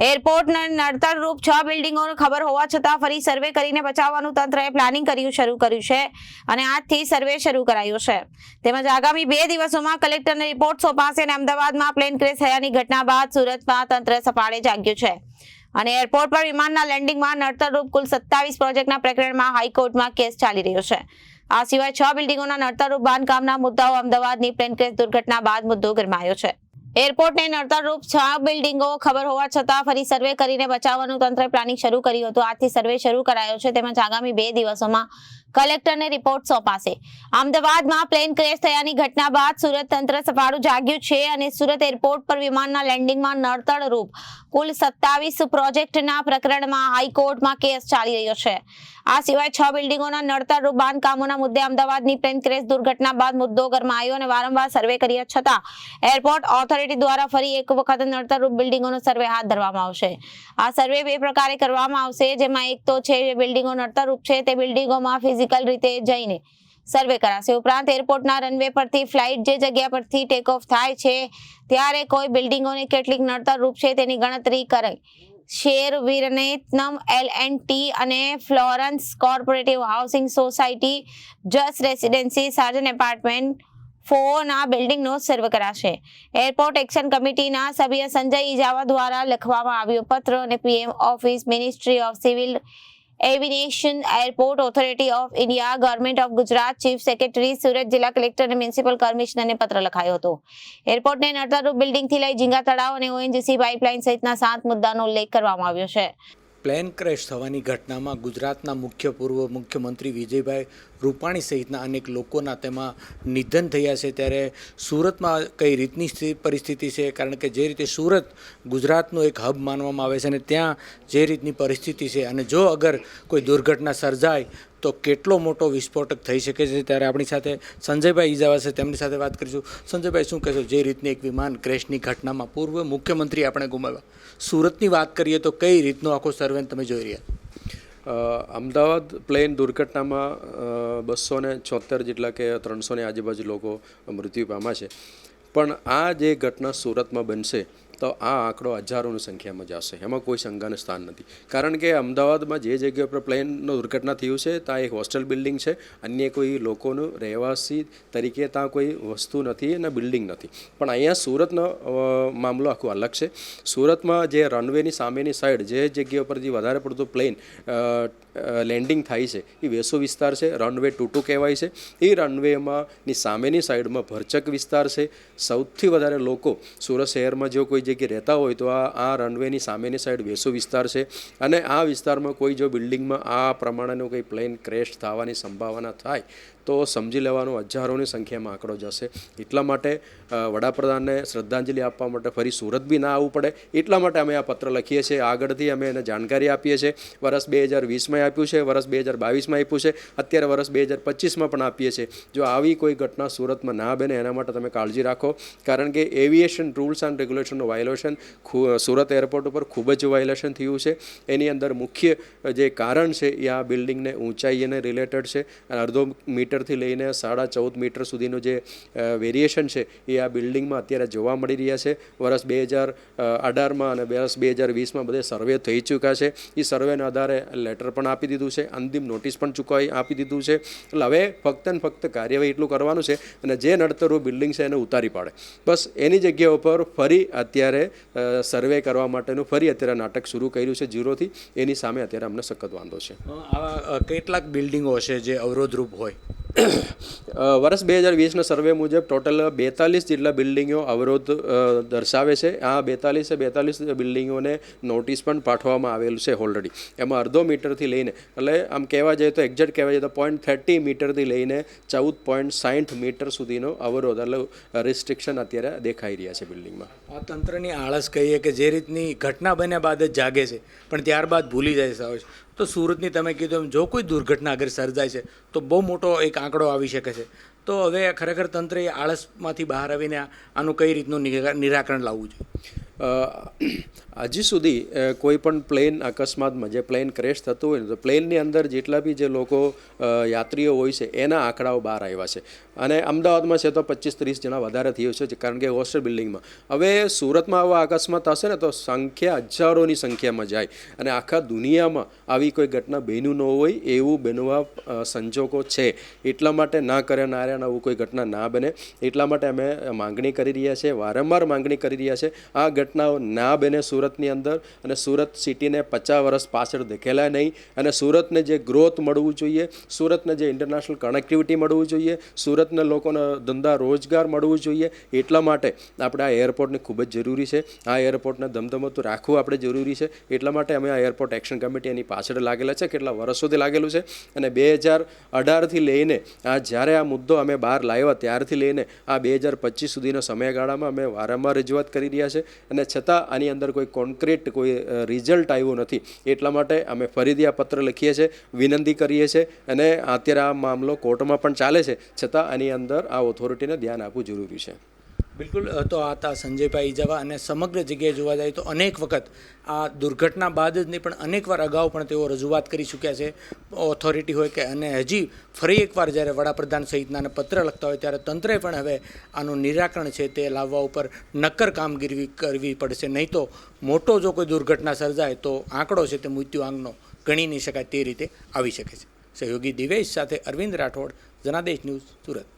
એરપોર્ટના નડતરરૂપ છ બિલ્ડિંગોની ખબર હોવા છતાં ફરી સર્વે કરીને બચાવવાનું તંત્રએ પ્લાનિંગ કર્યું શરૂ કર્યું છે અને આજથી સર્વે શરૂ કરાયો છે. તેમજ આગામી બે દિવસોમાં કલેક્ટરને રિપોર્ટ સોંપાશે અને અમદાવાદમાં પ્લેન ક્રેશ થયાની ઘટના બાદ સુરતમાં તંત્ર સફાળે જાગ્યું છે. અને એરપોર્ટ પર વિમાનના લેન્ડિંગમાં નડતરરૂપ કુલ સત્તાવીસ પ્રોજેક્ટના પ્રકરણમાં હાઈકોર્ટમાં કેસ ચાલી રહ્યો છે. આ સિવાય છ બિલ્ડિંગોના નડતરરૂપ બાંધકામના મુદ્દાઓ અમદાવાદની પ્લેન ક્રેશ દુર્ઘટના બાદ મુદ્દો ગરમાયો છે. એરપોર્ટને નડતરરૂપ છ બિલ્ડિંગો ખબર હોવા છતાં ફરી સર્વે કરીને બચાવવાનું તંત્ર પ્લાનિંગ શરૂ કર્યું હતું. આજથી સર્વે શરૂ કરાયો છે. તેમજ આગામી બે દિવસોમાં કલેક્ટરને રિપોર્ટ સોંપાશે. અમદાવાદમાં પ્લેન ક્રેશ થયાની ઘટના બાદ સુરત તંત્ર સફાળું જાગ્યું છે અને સુરત એરપોર્ટ પર વિમાનના લેન્ડિંગમાં નડતર રૂપ કુલ સત્તાવીસ પ્રોજેક્ટના પ્રકરણમાં હાઈકોર્ટમાં કેસ ચાલી રહ્યો છે. આ સિવાય છ બિલ્ડિંગોના નડતર રૂપ બાંધકામોના મુદ્દે અમદાવાદની પ્લેન ક્રેશ દુર્ઘટના બાદ મુદ્દો ગરમાયો અને વારંવાર સર્વે કર્યા છતાં એરપોર્ટ ઓથોરિટી દ્વારા ફરી એક વખત નડતર રૂપ બિલ્ડિંગોનો સર્વે હાથ ધરવામાં આવશે. આ સર્વે બે પ્રકારે કરવામાં આવશે, જેમાં એક તો છે જે બિલ્ડિંગો નડતર રૂપ છે તે બિલ્ડિંગોમાં ફિઝિકલ રીતે જઈને સર્વે કરાશે. ઉપરાંત એરપોર્ટના રનવે પરથી ફ્લાઇટ જે જગ્યા પરથી ટેક ઓફ થાય છે, ત્યારે કોઈ બિલ્ડિંગોની કેટલીક નડતર રૂપ છે તેની ગણતરી કરાઈ શેર વિરનેતનમ એલ એન્ડ ટી અને Florence cooperative housing society just residency સાર્જન apartment ફોરના બિલ્ડિંગનો સર્વે કરાશે. એરપોર્ટ એક્શન કમિટીના સભ્ય સંજય ઇજાવા દ્વારા લખવામાં આવ્યો પત્ર અને PM office ministry of civil aviation airport authority of India government of Gujarat chief secretary Surat જિલ્લા કલેક્ટર અને મ્યુનિસિપલ કમિશનરને પત્ર લખાયો હતો એરપોર્ટને નડતરરૂપ બિલ્ડિંગથી લઈ ઝીંગા તળાવ અને ઓએનજીસી પાઇપલાઇન સહિતના સાત મુદ્દાનો ઉલ્લેખ કરવામાં આવ્યો છે પ્લેન ક્રેશ થવાની ઘટનામાં ગુજરાતના મુખ્ય પૂર્વ મુખ્યમંત્રી વિજયભાઈ રૂપાણી સહિતના અનેક લોકોના તેમાં નિધન થયા છે. ત્યારે સુરતમાં કઈ રીતની પરિસ્થિતિ છે? કારણ કે જે રીતે સુરત ગુજરાતનું એક હબ માનવામાં આવે છે અને ત્યાં જે રીતની પરિસ્થિતિ છે અને જો અગર કોઈ દુર્ઘટના સર્જાય તો કેટલો મોટો વિસ્ફોટક થઈ શકે છે ત્યારે આપણી સાથે સંજયભાઈ ઈજાવા છે, તેમની સાથે વાત કરીશું. સંજયભાઈ, શું કહેશો? જે રીતની એક વિમાન ક્રેશની ઘટનામાં પૂર્વ મુખ્યમંત્રી આપણે ગુમાવ્યા. સુરતની વાત કરીએ તો કઈ રીતનો આખો સર્વે તમે જોઈ રહ્યા? અમદાવાદ પ્લેન દુર્ઘટનામાં બસો ને છોતેર જેટલા કે ત્રણસોની આજુબાજુ લોકો મૃત્યુ પામ્યા છે. પણ આ જે ઘટના સુરતમાં બનશે તો આ આંકડો હજારોની સંખ્યામાં જશે એમાં કોઈ શંકાનું સ્થાન નથી. કારણ કે અમદાવાદમાં જે જગ્યા પર પ્લેનનો દુર્ઘટના થયું છે, ત્યાં એક હોસ્ટેલ બિલ્ડિંગ છે. અન્ય કોઈ લોકોનું રહેવાસી તરીકે ત્યાં કોઈ વસ્તુ નથી અને બિલ્ડિંગ નથી. પણ અહીંયા સુરતનો મામલો આખો અલગ છે. સુરતમાં જે રનવેની સામેની સાઈડ જે જગ્યા ઉપરથી વધારે પડતું પ્લેન લેન્ડિંગ થાય છે, એ વેસો વિસ્તાર છે. રનવે ટુ ટુ કહેવાય છે. એ રનવેમાં ની સામેની સાઈડમાં ભરચક વિસ્તાર છે. સૌથી વધારે લોકો સુરત શહેરમાં જો કોઈ જગ્યાએ રહેતા હોય તો આ આ રનવેની સામેની સાઈડ વેસો વિસ્તાર છે. અને આ વિસ્તારમાં કોઈ જો બિલ્ડિંગમાં આ પ્રમાણેનું કંઈ પ્લેન ક્રેશ થવાની સંભાવના થાય તો સમજી લેવાનો, હજારોની સંખ્યામાં આંકડો જશે. એટલા માટે વડાપ્રધાનને શ્રદ્ધાંજલિ આપવા માટે ફરી સુરત બી ના આવવું પડે. એટલા માટે અમે આ પત્ર લખીએ છીએ. આગળથી અમે એને જાણકારી આપીએ છીએ. વર્ષ બે હજાર વીસમાં આપ્યું છે વર્ષ બે હજાર બાવીસમાં આપ્યું છે. અત્યારે વર્ષ બે હજાર પચીસમાં પણ આપીએ છીએ. જો આવી કોઈ ઘટના સુરતમાં ના બને, એના માટે તમે કાળજી રાખો. કારણ કે એવિએશન રૂલ્સ એન્ડ રેગ્યુલેશનનું વાયોલેશન સુરત એરપોર્ટ ઉપર ખૂબ જ વાયોલેશન થયું છે. એની અંદર મુખ્ય જે કારણ છે, એ આ બિલ્ડિંગને ઊંચાઈ એને રિલેટેડ છે. અને અડધો મીટરથી લઈને સાડા ચૌદ મીટર સુધીનું જે વેરિએશન છે, એ આ બિલ્ડિંગમાં અત્યારે જોવા મળી રહ્યા છે. વર્ષ બે હજાર અઢારમાં અને વર્ષ બે હજાર વીસમાં બધે સર્વે થઈ ચૂક્યા છે. એ સર્વેના આધારે લેટર પણ આપી દીધું છે. અંતિમ નોટિસ પણ ચૂકવાઈ આપી દીધું છે. એટલે હવે ફક્ત ને ફક્ત કાર્યવાહી એટલું કરવાનું છે અને જે નડતરું બિલ્ડિંગ છે એને ઉતારી પાડે. બસ એની જગ્યા ઉપર ફરી અત્યારે સર્વે કરવા માટેનું ફરી અત્યારે નાટક શરૂ કર્યું છે ઝીરોથી. એની સામે અત્યારે અમને સખત વાંધો છે. આવા કેટલાક બિલ્ડિંગો છે જે અવરોધરૂપ હોય? વર્ષ બે હજાર વીસના સર્વે મુજબ ટોટલ બેતાલીસ જેટલા બિલ્ડિંગો અવરોધ દર્શાવે છે. આ બેતાલીસે બેતાલીસ બિલ્ડિંગોને નોટિસ પણ પાઠવવામાં આવેલું છે ઓલરેડી એમાં અડધો મીટરથી લઈને, એટલે આમ કહેવા જઈએ તો એક્ઝેક્ટ કહેવા જઈએ તો પોઈન્ટ થર્ટી મીટરથી લઈને ચૌદ પોઈન્ટ સાઠ મીટર સુધીનો અવરોધ, એટલે રિસ્ટ્રિક્શન અત્યારે દેખાઈ રહ્યા છે બિલ્ડિંગમાં. આ તંત્રની આળસ કહીએ કે જે રીતની ઘટના બન્યા બાદ જ જાગે છે, પણ ત્યારબાદ ભૂલી જાય છે તો સુરતની તમે કીધું એમ, જો કોઈ દુર્ઘટના અગર સર્જાય છે, તો બહુ મોટો એક આંકડો આવી શકે છે. તો હવે ખરેખર તંત્રએ આળસમાંથી બહાર આવીને આનું કઈ રીતનું નિરા- નિરાકરણ લાવવું જોઈએ? હજી સુધી કોઈ પણ પ્લેન અકસ્માતમાં જે પ્લેન ક્રેશ થતું હોય ને, તો પ્લેનની અંદર જેટલા બી જે લોકો યાત્રીઓ હોય છે, એના આંકડાઓ બહાર આવ્યા છે. અને અમદાવાદમાં છે તો પચીસ ત્રીસ જણા વધારે થયો છે, કારણ કે હોસ્ટેલ બિલ્ડિંગમાં. હવે સુરતમાં આવા અકસ્માત થશે ને, તો સંખ્યા હજારોની સંખ્યામાં જાય. અને આખા દુનિયામાં આવી કોઈ ઘટના બન્યું ન હોય, એવું બનવા સંજોગો છે. એટલા માટે ના કરે નારાયણ આવું કોઈ ઘટના ના બને. એટલા માટે અમે માંગણી કરી રહ્યા છીએ વારંવાર માંગણી કરી રહ્યા છે, આ ઘટનાઓ ના બને સુરતની અંદર અને સુરત સિટીને પચાસ વર્ષ પાછળ દેખેલા નહીં. અને સુરતને જે ગ્રોથ મળવું જોઈએ, સુરતને જે ઇન્ટરનેશનલ કનેક્ટિવિટી મળવું જોઈએ, સુરતને લોકોને ધંધા રોજગાર મળવું જોઈએ, એટલા માટે આપણે આ એરપોર્ટને ખૂબ જ જરૂરી છે. આ એરપોર્ટને ધમધમતું રાખવું આપણે જરૂરી છે. એટલા માટે અમે આ એરપોર્ટ એક્શન કમિટી એની પાછળ લાગેલા છે, કેટલા વર્ષોથી લાગેલું છે. અને બે હજાર અઢારથી લઈને આ જ્યારે આ મુદ્દો અમે બહાર લાવ્યા ત્યારથી લઈને આ બે હજાર પચીસ સુધીના સમયગાળામાં અમે વારંવાર રજૂઆત કરી રહ્યા છે. અને છતાં આની અંદર કોઈ કોન્ક્રીટ કોઈ રિઝલ્ટ આવ્યું નથી. એટલા માટે અમે ફરીથી આ પત્ર લખીએ છીએ, વિનંતી કરીએ છીએ અને અત્યારે આ મામલો કોર્ટમાં પણ ચાલે છે. છતાં આની અંદર આ ઓથોરિટીને ધ્યાન આપવું જરૂરી છે. બિલકુલ તો આ હતા સંજયભાઈ ઇજાવા અને સમગ્ર જગ્યાએ જોવા જાય તો અનેક વખત આ દુર્ઘટના બાદ જ નહીં, પણ અનેકવાર અગાઉ પણ તેઓ રજૂઆત કરી ચૂક્યા છે. ઓથોરિટી હોય કે, અને હજી ફરી એકવાર જ્યારે વડાપ્રધાન સહિતનાને પત્ર લખતા હોય ત્યારે તંત્રે પણ હવે આનું નિરાકરણ છે તે લાવવા ઉપર નક્કર કામગીરી કરવી પડશે. નહીં તો મોટો જો કોઈ દુર્ઘટના સર્જાય તો આંકડો છે તે મૃત્યુ આંકનો ગણી નહીં શકાય તે રીતે આવી શકે છે. સહયોગી દિવેશ સાથે અરવિંદ રાઠોડ, જનાદેશ ન્યૂઝ સુરત.